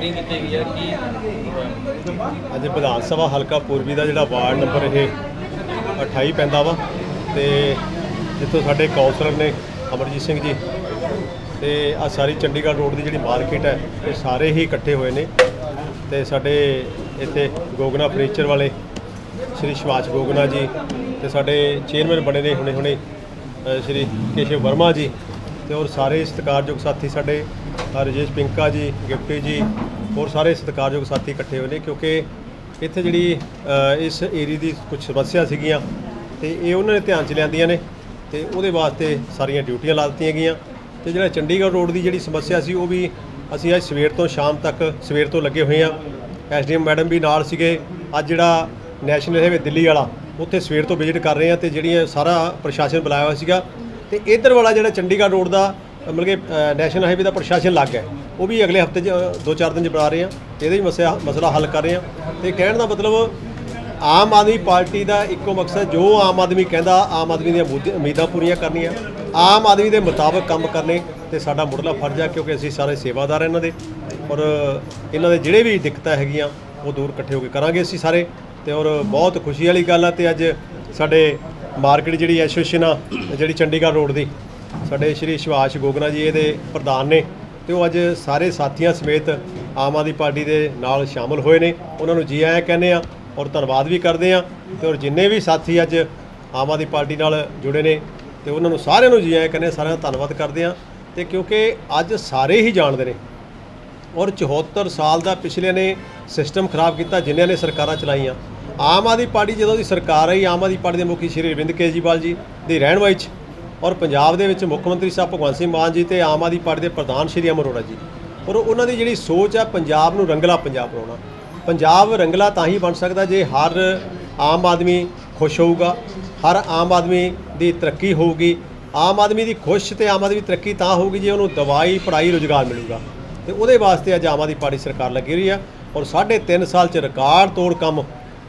Meeting ਕੀਤੀ ਗਈ ਹੈ ਕੀ ਅੱਜ ਵਿਧਾਨ ਸਭਾ ਹਲਕਾ ਪੂਰਬੀ ਦਾ ਜਿਹੜਾ ਵਾਰਡ ਨੰਬਰ ਇਹ 28 ਪੈਂਦਾ ਵਾ ਤੇ ਜਿੱਥੋਂ ਸਾਡੇ ਕਾਉਂਸਲਰ ਨੇ ਅਮਰਜੀਤ ਸਿੰਘ ਜੀ ਤੇ ਆ ਸਾਰੀ ਚੰਡੀਗੜ੍ਹ ਰੋਡ ਦੀ ਜਿਹੜੀ ਮਾਰਕੀਟ ਹੈ ਇਹ ਸਾਰੇ ਹੀ ਇਕੱਠੇ ਹੋਏ ਨੇ ਤੇ ਸਾਡੇ ਇੱਥੇ ਗੋਗਨਾ ਫਰਨੀਚਰ ਵਾਲੇ ਸ਼੍ਰੀ ਸ਼ਿਵਾਸ਼ ਗੋਗਨਾ ਜੀ ਤੇ ਸਾਡੇ ਚੇਅਰਮੈਨ ਬਣੇ ਨੇ ਹੁਣੇ ਹੁਣੇ ਸ਼੍ਰੀ ਕੇਸ਼ਵ ਵਰਮਾ ਜੀ ਤੇ ਔਰ ਸਾਰੇ ਸਤਿਕਾਰਯੋਗ ਸਾਥੀ ਸਾਡੇ ਅ, ਰਜੇਸ਼ ਪਿੰਕਾ ਜੀ ਗਿਫਟੀ ਜੀ ਹੋਰ ਸਾਰੇ ਸਤਿਕਾਰਯੋਗ ਸਾਥੀ ਇਕੱਠੇ ਹੋਏ ਨੇ, ਕਿਉਂਕਿ ਇੱਥੇ ਜਿਹੜੀ ਇਸ ਏਰੀਆ ਦੀ ਕੁਝ ਸਮੱਸਿਆ ਸੀਗੀਆਂ ਤੇ ਇਹ ਉਹਨਾਂ ਨੇ ਧਿਆਨ ਚ ਲਿਆਂਦੀਆਂ ਨੇ ਤੇ ਉਹਦੇ ਵਾਸਤੇ ਸਾਰੀਆਂ ਡਿਊਟੀਆਂ ਲਾ ਦਿੱਤੀਆਂ ਗਈਆਂ ਤੇ ਜਿਹੜਾ ਚੰਡੀਗੜ੍ਹ ਰੋਡ ਦੀ ਜਿਹੜੀ ਸਮੱਸਿਆ ਸੀ, ਉਹ ਵੀ ਅਸੀਂ ਅੱਜ ਸਵੇਰ ਤੋਂ ਸ਼ਾਮ ਤੱਕ ਸਵੇਰ ਤੋਂ ਲੱਗੇ ਹੋਏ ਆ ਐਸਡੀਐਮ ਮੈਡਮ ਵੀ ਨਾਲ ਸੀਗੇ। ਅੱਜ ਜਿਹੜਾ ਨੈਸ਼ਨਲ ਹਾਈਵੇ ਦਿੱਲੀ ਵਾਲਾ, ਉੱਥੇ ਸਵੇਰ ਤੋਂ ਵਿਜ਼ਿਟ ਕਰ ਰਹੇ ਆ ਤੇ ਜਿਹੜੀਆਂ ਸਾਰਾ ਪ੍ਰਸ਼ਾਸਨ ਬੁਲਾਇਆ ਹੋਇਆ ਸੀਗਾ। ਤੇ ਇਧਰ ਵਾਲਾ ਜਿਹੜਾ ਚੰਡੀਗੜ੍ਹ ਰੋਡ ਦਾ ਮਤਲਬ ਕਿ ਨੈਸ਼ਨਲ ਹਾਈਵੇ ਦਾ ਪ੍ਰਸ਼ਾਸਨ ਲੱਗ ਹੈ ਉਹ ਵੀ ਅਗਲੇ ਹਫ਼ਤੇ 'ਚ ਦੋ ਚਾਰ ਦਿਨ 'ਚ ਬਣਾ ਰਹੇ ਆ। ਇਹਦਾ ਵੀ ਮਸਲਾ ਮਸਲਾ ਹੱਲ ਕਰ ਰਹੇ ਆ। ਤੇ ਕਹਿਣ ਦਾ ਮਤਲਬ, ਆਮ ਆਦਮੀ ਪਾਰਟੀ ਦਾ ਇੱਕੋ ਮਕਸਦ ਜੋ ਆਮ ਆਦਮੀ ਕਹਿੰਦਾ, ਆਮ ਆਦਮੀ ਦੀਆਂ ਉਮੀਦਾਂ ਪੂਰੀਆਂ ਕਰਨੀਆਂ। ਆਮ ਆਦਮੀ ਦੇ ਮੁਤਾਬਕ ਕੰਮ ਕਰਨੇ ਤੇ ਸਾਡਾ ਮੁੱਢਲਾ ਫਰਜ਼ ਹੈ ਕਿਉਂਕਿ ਅਸੀਂ ਸਾਰੇ ਸੇਵਾਦਾਰ ਇਹਨਾਂ ਦੇ। ਔਰ ਇਹਨਾਂ ਦੇ ਜਿਹੜੇ ਵੀ ਦਿੱਕਤਾਂ ਹੈਗੀਆਂ, ਉਹ ਦੂਰ ਇਕੱਠੇ ਹੋ ਕੇ ਕਰਾਂਗੇ ਅਸੀਂ ਸਾਰੇ। ਤੇ ਔਰ ਬਹੁਤ ਖੁਸ਼ੀ ਵਾਲੀ ਗੱਲ ਆ, ਤੇ ਅੱਜ ਸਾਡੇ ਮਾਰਕੀਟ ਜਿਹੜੀ ਐਸੋਸੀਏਸ਼ਨ ਆ, ਜਿਹੜੀ ਚੰਡੀਗੜ੍ਹ ਰੋਡ ਦੀ ਸਾਡੇ ਸ਼੍ਰੀ ਸ਼ਿਵਾਸ਼ ਗੋਗਨਾ ਜੀ ਇਹਦੇ ਪ੍ਰਧਾਨ ਨੇ ਤੇ ਉਹ ਅੱਜ ਸਾਰੇ ਸਾਥੀਆਂ ਸਮੇਤ ਆਮ ਆਦਮੀ ਪਾਰਟੀ ਦੇ ਨਾਲ ਸ਼ਾਮਲ ਹੋਏ ਨੇ। ਉਹਨਾਂ ਨੂੰ ਜੀ ਆਇਆਂ ਕਹਿੰਦੇ ਆ ਔਰ ਧੰਨਵਾਦ ਵੀ ਕਰਦੇ ਆ ਤੇ ਔਰ ਜਿੰਨੇ ਵੀ ਸਾਥੀ ਅੱਜ ਆਮ ਆਦਮੀ ਪਾਰਟੀ ਨਾਲ ਜੁੜੇ ਨੇ ਤੇ ਉਹਨਾਂ ਨੂੰ ਸਾਰਿਆਂ ਨੂੰ ਜੀ ਆਇਆਂ ਕਹਿੰਦੇ ਆ, ਸਾਰਿਆਂ ਦਾ ਧੰਨਵਾਦ ਕਰਦੇ ਆ ਤੇ ਕਿਉਂਕਿ ਅੱਜ ਸਾਰੇ ਹੀ ਜਾਣਦੇ ਨੇ ਔਰ 74 ਸਾਲ ਦਾ ਪਿਛਲੇ ਨੇ ਸਿਸਟਮ ਖਰਾਬ ਕੀਤਾ ਜਿਨ੍ਹਾਂ ਨੇ ਸਰਕਾਰਾਂ ਚਲਾਈਆਂ। ਆਮ ਆਦਮੀ ਪਾਰਟੀ ਜਦੋਂ ਦੀ ਸਰਕਾਰ ਆਈ ਆਮ ਆਦਮੀ ਪਾਰਟੀ ਦੇ ਮੁਖੀ ਸ਼੍ਰੀ ਅਰਵਿੰਦ ਕੇਜਰੀਵਾਲ ਜੀ ਦੀ ਰਹਿਨਵਾਈ 'ਚ ਔਰ ਪੰਜਾਬ ਦੇ ਵਿੱਚ ਮੁੱਖ ਮੰਤਰੀ ਸਾਹਿਬ ਭਗਵੰਤ ਸਿੰਘ ਮਾਨ ਜੀ ਤੇ ਆਮ ਆਦਮੀ ਪਾਰਟੀ ਦੇ ਪ੍ਰਧਾਨ ਸ਼੍ਰੀ ਅਮਰੋੜਾ ਜੀ। ਔਰ ਉਹਨਾਂ ਦੀ ਜਿਹੜੀ ਸੋਚ ਆ, ਪੰਜਾਬ ਨੂੰ ਰੰਗਲਾ ਪੰਜਾਬ ਬਣਾਉਣਾ। ਪੰਜਾਬ ਰੰਗਲਾ ਤਾਂ ਹੀ ਬਣ ਸਕਦਾ ਜੇ ਹਰ ਆਮ ਆਦਮੀ ਖੁਸ਼ ਹੋਊਗਾ, ਹਰ ਆਮ ਆਦਮੀ ਦੀ ਤਰੱਕੀ ਹੋਊਗੀ। ਆਮ ਆਦਮੀ ਦੀ ਖੁਸ਼ ਤੇ ਆਮ ਆਦਮੀ ਦੀ ਤਰੱਕੀ ਤਾਂ ਹੋਊਗੀ ਜੇ ਉਹਨੂੰ ਦਵਾਈ, ਪੜ੍ਹਾਈ, ਰੁਜ਼ਗਾਰ ਮਿਲੂਗਾ। ਤੇ ਉਹਦੇ ਵਾਸਤੇ ਅੱਜ ਆਮ ਆਦਮੀ ਪਾਰਟੀ ਸਰਕਾਰ ਲੱਗੀ ਰਹੀ ਆ। ਔਰ ਸਾਢੇ ਤਿੰਨ ਸਾਲ ਚ ਰਿਕਾਰਡ ਤੋੜ ਕੰਮ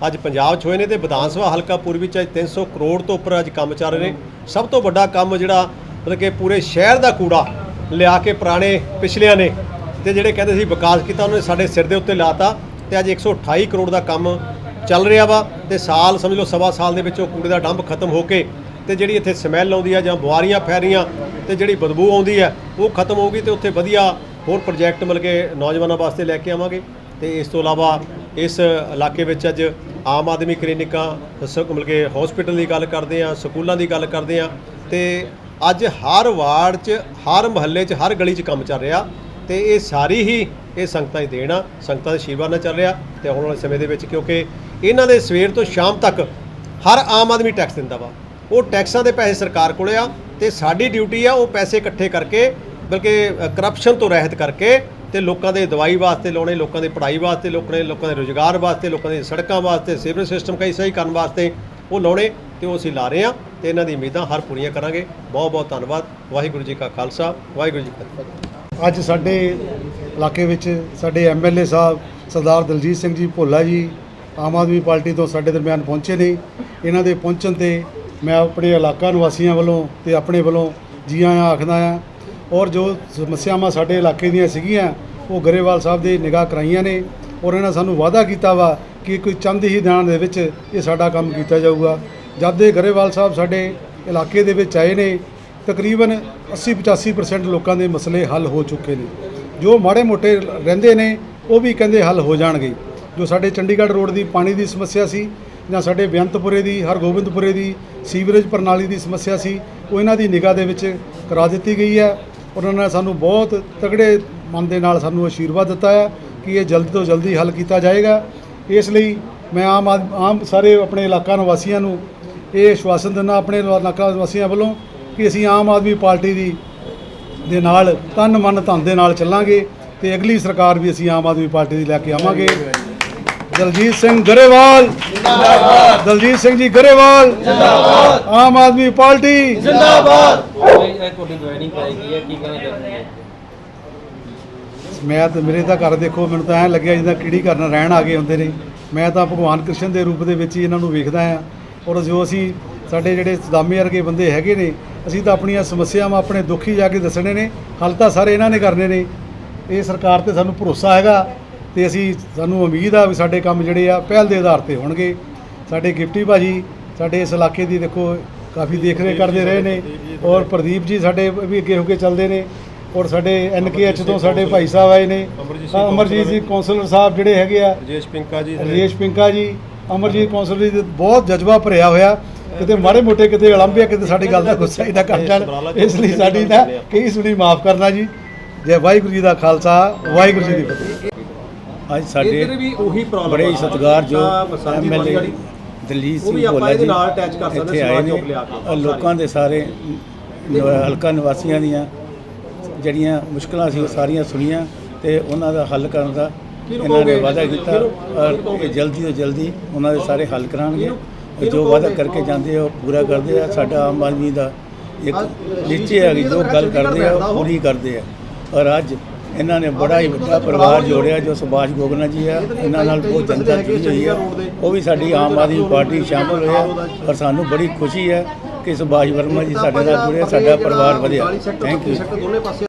ਅੱਜ ਪੰਜਾਬ 'ਚ ਹੋਏ ਨੇ ਤੇ ਵਿਧਾਨ ਸਭਾ ਹਲਕਾ ਪੂਰਬੀ ਚ ਅੱਜ 300 ਕਰੋੜ ਤੋਂ ਉੱਪਰ ਅੱਜ ਕੰਮ ਚੱਲ ਰਹੇ ਨੇ। ਸਭ ਤੋਂ ਵੱਡਾ ਕੰਮ ਜਿਹੜਾ, ਮਤਲਬ ਕਿ ਪੂਰੇ ਸ਼ਹਿਰ ਦਾ ਕੂੜਾ ਲਿਆ ਕੇ ਪੁਰਾਣੇ ਪਿਛਲਿਆਂ ਨੇ ਤੇ ਜਿਹੜੇ ਕਹਿੰਦੇ ਸੀ ਵਿਕਾਸ ਕੀਤਾ, ਉਹਨਾਂ ਨੇ ਸਾਡੇ ਸਿਰ ਦੇ ਉੱਤੇ ਲਾਤਾ ਤੇ ਅੱਜ 128 ਕਰੋੜ ਦਾ ਕੰਮ ਚੱਲ ਰਿਹਾ ਵਾ ਤੇ ਸਾਲ, ਸਮਝ ਲਓ ਸਵਾ ਸਾਲ ਦੇ ਵਿੱਚ ਉਹ ਕੂੜੇ ਦਾ ਡੰਪ ਖਤਮ ਹੋ ਕੇ ਤੇ ਜਿਹੜੀ ਇੱਥੇ ਸਮੈਲ ਆਉਂਦੀ ਆ ਜਾਂ ਬਿਮਾਰੀਆਂ ਫੈਲ ਰਹੀਆਂ ਤੇ ਜਿਹੜੀ ਬਦਬੂ ਆਉਂਦੀ ਹੈ ਉਹ ਖਤਮ ਹੋਊਗੀ ਤੇ ਉੱਥੇ ਵਧੀਆ ਹੋਰ ਪ੍ਰੋਜੈਕਟ ਮਿਲ ਕੇ ਨੌਜਵਾਨਾਂ ਵਾਸਤੇ ਲੈ ਕੇ ਆਵਾਂਗੇ ਤੇ ਇਸ ਤੋਂ ਇਲਾਵਾ ਇਸ ਇਲਾਕੇ ਵਿੱਚ ਅੱਜ ਆਮ ਆਦਮੀ ਕਲੀਨਿਕਾਂ ਸ- ਮਤਲਬ ਕਿ ਹਸਪੀਟਲ ਦੀ ਗੱਲ ਕਰਦੇ ਆ ਸਕੂਲਾਂ ਦੀ ਗੱਲ ਕਰਦੇ ਆ ਤੇ ਅੱਜ ਹਰ ਵਾਰਡ 'ਚ, ਹਰ ਮੁਹੱਲੇ 'ਚ, ਹਰ ਗਲੀ 'ਚ ਕੰਮ ਚੱਲ ਰਿਹਾ ਤੇ ਇਹ ਸਾਰੀ ਹੀ ਇਹ ਸੰਗਤਾਂ ਦੀ ਦੇਣ ਆ, ਸੰਗਤਾਂ ਦੇ ਆਸ਼ੀਰਵਾਦ ਨਾਲ ਚੱਲ ਰਿਹਾ ਤੇ ਆਉਣ ਵਾਲੇ ਸਮੇਂ ਦੇ ਵਿੱਚ ਕਿਉਂਕਿ ਇਹਨਾਂ ਦੇ ਸਵੇਰ ਤੋਂ ਸ਼ਾਮ ਤੱਕ ਹਰ ਆਮ ਆਦਮੀ ਟੈਕਸ ਦਿੰਦਾ ਵਾ। ਉਹ ਟੈਕਸਾਂ ਦੇ ਪੈਸੇ ਸਰਕਾਰ ਕੋਲੇ ਆ ਤੇ ਸਾਡੀ ਡਿਊਟੀ ਆ ਉਹ ਪੈਸੇ ਇਕੱਠੇ ਕਰਕੇ ਬਲਕਿ ਕਰਪਸ਼ਨ ਤੋਂ ਰਹਿਤ ਕਰਕੇ ਤੇ ਲੋਕਾਂ ਦੇ ਦਵਾਈ ਵਾਸਤੇ ਲਾਉਣੇ, ਲੋਕਾਂ ਦੀ ਪੜ੍ਹਾਈ ਵਾਸਤੇ ਲੋਕਾਂ ਦੇ ਲੋਕਾਂ ਦੇ ਰੋਜ਼ਗਾਰ ਵਾਸਤੇ, ਲੋਕਾਂ ਦੀ ਸੜਕਾਂ ਵਾਸਤੇ ਸੀਵਰੇਜ ਸਿਸਟਮ ਕਈ ਸਹੀ ਕਰਨ ਵਾਸਤੇ ਉਹ ਲਾਉਣੇ ਤੇ ਉਹ ਅਸੀਂ ਲਾ ਰਹੇ ਆ ਤੇ ਇਹਨਾਂ ਦੀ ਉਮੀਦਾਂ ਹਰ ਪੂਰੀਆਂ ਕਰਾਂਗੇ। ਬਹੁਤ ਬਹੁਤ ਧੰਨਵਾਦ। ਵਾਹਿਗੁਰੂ ਜੀ ਕਾ ਖਾਲਸਾ, ਵਾਹਿਗੁਰੂ ਜੀ ਕੀ ਫਤਿਹ। ਅੱਜ ਸਾਡੇ ਇਲਾਕੇ ਵਿੱਚ ਸਾਡੇ ਐਮਐਲਏ ਸਾਹਿਬ ਸਰਦਾਰ ਦਲਜੀਤ ਸਿੰਘ ਜੀ ਭੋਲਾ ਜੀ ਆਮ ਆਦਮੀ ਪਾਰਟੀ ਤੋਂ ਸਾਡੇ ਦਰਮਿਆਨ ਪਹੁੰਚੇ ਨੇ। ਇਹਨਾਂ ਦੇ ਪਹੁੰਚਣ ਤੇ ਮੈਂ ਆਪਣੇ ਇਲਾਕਾ ਨਿਵਾਸੀਆਂ ਵੱਲੋਂ ਤੇ ਆਪਣੇ ਵੱਲੋਂ ਜੀ ਆਇਆਂ ਆਖਦਾ ਆ ਔਰ ਜੋ ਸਮੱਸਿਆਵਾਂ ਸਾਡੇ ਇਲਾਕੇ ਦੀਆਂ ਸੀਗੀਆਂ, ਉਹ ਗਰੇਵਾਲ ਸਾਹਿਬ ਦੀ ਨਿਗਾਹ ਕਰਾਈਆਂ ਨੇ ਔਰ ਇਹਨਾਂ ਸਾਨੂੰ ਵਾਅਦਾ ਕੀਤਾ ਵਾ ਕਿ ਕੋਈ ਚੰਦ ਹੀ ਦਿਨਾਂ ਦੇ ਵਿੱਚ ਇਹ ਸਾਡਾ ਕੰਮ ਕੀਤਾ ਜਾਊਗਾ। ਜਦ ਦੇ ਗਰੇਵਾਲ ਸਾਹਿਬ ਸਾਡੇ ਇਲਾਕੇ ਦੇ ਵਿੱਚ ਆਏ ਨੇ, ਤਕਰੀਬਨ 80-85% ਲੋਕਾਂ ਦੇ ਮਸਲੇ ਹੱਲ ਹੋ ਚੁੱਕੇ ਨੇ। ਜੋ ਮਾੜੇ ਮੋਟੇ ਰਹਿੰਦੇ ਨੇ, ਉਹ ਵੀ ਕਹਿੰਦੇ ਹੱਲ ਹੋ ਜਾਣਗੇ। ਜੋ ਸਾਡੇ ਚੰਡੀਗੜ੍ਹ ਰੋਡ ਦੀ ਪਾਣੀ ਦੀ ਸਮੱਸਿਆ ਸੀ ਜਾਂ ਸਾਡੇ ਬੇਅੰਤਪੁਰੇ ਦੀ, ਹਰਗੋਬਿੰਦਪੁਰੇ ਦੀ ਸੀਵਰੇਜ ਪ੍ਰਣਾਲੀ ਦੀ ਸਮੱਸਿਆ ਸੀ, ਉਹ ਇਹਨਾਂ ਦੀ ਨਿਗਾਹ ਦੇ ਵਿੱਚ ਕਰਾ ਦਿੱਤੀ ਗਈ ਹੈ। ਉਹਨਾਂ ਨੇ ਸਾਨੂੰ ਬਹੁਤ ਤਗੜੇ ਮਨ ਦੇ ਨਾਲ ਸਾਨੂੰ ਆਸ਼ੀਰਵਾਦ ਦਿੱਤਾ ਹੈ ਕਿ ਇਹ ਜਲਦ ਤੋਂ ਜਲਦੀ ਹੱਲ ਕੀਤਾ ਜਾਏਗਾ। ਇਸ ਲਈ ਮੈਂ ਆਮ ਆਦ- ਆਮ ਸਾਰੇ ਆਪਣੇ ਇਲਾਕਾ ਨਿਵਾਸੀਆਂ ਨੂੰ ਇਹ ਆਸ਼ਵਾਸਨ ਦਿੰਦਾ, ਆਪਣੇ ਇਲਾਕਾ ਨਿਵਾਸੀਆਂ ਵੱਲੋਂ ਕਿ ਅਸੀਂ ਆਮ ਆਦਮੀ ਪਾਰਟੀ ਦੀ, ਦੇ ਨਾਲ ਤਨ ਮਨ ਧਨ ਦੇ ਨਾਲ ਚੱਲਾਂਗੇ ਤੇ ਅਗਲੀ ਸਰਕਾਰ ਵੀ ਅਸੀਂ ਆਮ ਆਦਮੀ ਪਾਰਟੀ ਦੀ ਲੈ ਕੇ ਆਵਾਂਗੇ। ਦਲਜੀਤ ਸਿੰਘ ਗਰੇਵਾਲ। ਜਿੰਦਾਬਾਦ। ਦਲਜੀਤ ਸਿੰਘ ਜੀ ਗਰੇਵਾਲ। ਜਿੰਦਾਬਾਦ। ਆਮ ਆਦਮੀ ਪਾਰਟੀ। ਇਹ ਇਹ ਤੁਹਾਡੀ ਜੁਆਇਨਿੰਗ ਕਰਾਈ ਗਈ ਹੈ ਕੀ ਕਹਿਣਾ ਚਾਹੁੰਦੇ ਹੋ? ਮੈਂ ਤਾਂ ਮੇਰੇ ਤਾਂ ਘਰ ਦੇਖੋ ਮੈਨੂੰ ਤਾਂ ਐਂ ਲੱਗਿਆ ਜਿੱਦਾਂ ਕਿਹੜੀ ਕਰਨ ਰਹਿਣ ਆ ਗਏ ਹੁੰਦੇ ਨੇ। ਮੈਂ ਤਾਂ ਭਗਵਾਨ ਕ੍ਰਿਸ਼ਨ ਦੇ ਰੂਪ ਦੇ ਵਿੱਚ ਹੀ ਇਹਨਾਂ ਨੂੰ ਵੇਖਦਾ ਆ ਔਰ ਜੋ ਅਸੀਂ ਸਾਡੇ ਜਿਹੜੇ ਸਦਾਮੇ ਵਰਗੇ ਬੰਦੇ ਹੈਗੇ ਨੇ ਅਸੀਂ ਤਾਂ ਆਪਣੀਆਂ ਸਮੱਸਿਆਵਾਂ ਆਪਣੇ ਦੁੱਖ ਹੀ ਜਾ ਕੇ ਦੱਸਣੇ ਨੇ। ਹੱਲ ਤਾਂ ਸਾਰੇ ਇਹਨਾਂ ਨੇ ਕਰਨੇ ਨੇ। ਇਹ ਸਰਕਾਰ ਤੇ ਸਾਨੂੰ ਭਰੋਸਾ ਹੈਗਾ। ਤੇ ਅਸੀਂ ਸਾਨੂੰ ਉਮੀਦ ਆ ਵੀ ਸਾਡੇ ਕੰਮ ਜਿਹੜੇ ਆ ਪਹਿਲ ਦੇ ਆਧਾਰ ਤੇ ਹੋਣਗੇ। ਸਾਡੇ ਗਿਫਟੀ ਭਾਜੀ ਸਾਡੇ ਇਸ ਇਲਾਕੇ ਦੀ ਦੇਖੋ ਕਾਫੀ ਦੇਖ ਰੇਖ ਕਰਦੇ ਰਹੇ ਨੇ ਔਰ ਪ੍ਰਦੀਪ ਜੀ ਸਾਡੇ ਵੀ ਅੱਗੇ ਹੋ ਕੇ ਚੱਲਦੇ ਨੇ ਔਰ ਸਾਡੇ ਐਨਕੇਐਚ ਤੋਂ ਸਾਡੇ ਭਾਈ ਸਾਹਿਬ ਆਏ ਨੇ। ਅਮਰਜੀਤ ਜੀ ਕੌਂਸਲਰ ਸਾਹਿਬ ਜਿਹੜੇ ਹੈਗੇ ਆ ਰਜੇਸ਼ ਪਿੰਕਾ ਜੀ ਰਜੇਸ਼ ਪਿੰਕਾ ਜੀ ਅਮਰਜੀਤ ਕੌਂਸਲਰ ਜੀ ਬਹੁਤ ਜਜ਼ਬਾ ਭਰਿਆ ਹੋਇਆ। ਕਿਤੇ ਮਾੜੇ ਮੋਟੇ ਕਿਤੇ ਅਲੰਬਿਆ ਕਿਤੇ ਸਾਡੀ ਗੱਲ ਦਾ ਗੁੱਸਾ ਨਾ ਕਰ ਜਾਣ। ਇਸ ਲਈ ਸਾਡੀ ਨਾ ਕਈ ਸੁਣੀ ਮਾਫ ਕਰਨਾ ਜੀ। ਜੈ ਵਾਹਿਗੁਰੂ ਜੀ ਦਾ ਖਾਲਸਾ ਵਾਹਿਗੁਰੂ ਜੀ ਦੀ ਫਤਿਹ। ਅੱਜ ਸਾਡੇ ਇੱਧਰ ਵੀ ਉਹੀ ਪ੍ਰੋਬਲਮ ਬੜੇ ਹੀ ਸਤਿਕਾਰਯੋਗ ਮਸਾਜੀ ਐਮਐਲਏ ਦਲਜੀਤ ਉਹ ਵੀ ਸਿੰਘ ਆਪਾਂ ਭੋਲਾ ਇਹਦੇ ਜੀ ਨਾਲ attach ਕਰ ਸਕਦੇ ਇੱਥੇ ਆਏ ਸਮਾਜ ਨੇ। ਚੌਕ ਲਿਆ ਕੇ। ਔਰ ਲੋਕਾਂ ਦੇ ਸਾਰੇ ਹਲਕਾ ਨਿਵਾਸੀਆਂ ਦੀਆਂ ਜਿਹੜੀਆਂ ਮੁਸ਼ਕਲਾਂ ਸੀ ਉਹ ਸਾਰੀਆਂ ਸੁਣੀਆਂ ਤੇ ਉਹਨਾਂ ਦਾ ਹੱਲ ਕਰਨ ਦਾ ਇਹਨਾਂ ਨੇ ਵਾਅਦਾ ਕੀਤਾ। ਔਰ ਇਹ ਜਲਦੀ ਤੋਂ ਜਲਦੀ ਉਹਨਾਂ ਦੇ ਸਾਰੇ ਹੱਲ ਕਰਾਂਗੇ। ਔਰ ਜੋ ਵਾਅਦਾ ਕਰਕੇ ਜਾਂਦੇ ਆ ਉਹ ਪੂਰਾ ਕਰਦੇ ਆ। ਸਾਡਾ ਆਮ ਆਦਮੀ ਦਾ ਇੱਕ ਨਿਸ਼ਚੈ ਹੈ ਕਿ ਜੋ ਗੱਲ ਕਰਦੇ ਆ ਉਹ। ਪੂਰੀ ਕਰਦੇ ਆ। ਔਰ ਅੱਜ ਇਹਨਾਂ ਨੇ ਬੜਾ ਹੀ ਵੱਡਾ ਪਰਿਵਾਰ ਜੋੜਿਆ ਜੋ ਸੁਭਾਸ਼ ਗੋਗਨਾ ਜੀ ਆ, ਇਹਨਾਂ ਨਾਲ ਬਹੁਤ ਜਨਤਾ ਜੁੜੀ ਹੋਈ ਆ। ਉਹ ਵੀ ਸਾਡੀ ਆਮ ਆਦਮੀ ਪਾਰਟੀ ਸ਼ਾਮਲ ਹੋਇਆ ਔਰ ਸਾਨੂੰ ਬੜੀ ਖੁਸ਼ੀ ਹੈ ਕਿ ਸੁਭਾਸ਼ ਵਰਮਾ ਜੀ ਸਾਡੇ ਨਾਲ ਜੁੜੇ, ਸਾਡਾ ਪਰਿਵਾਰ ਵਧਿਆ। Thank you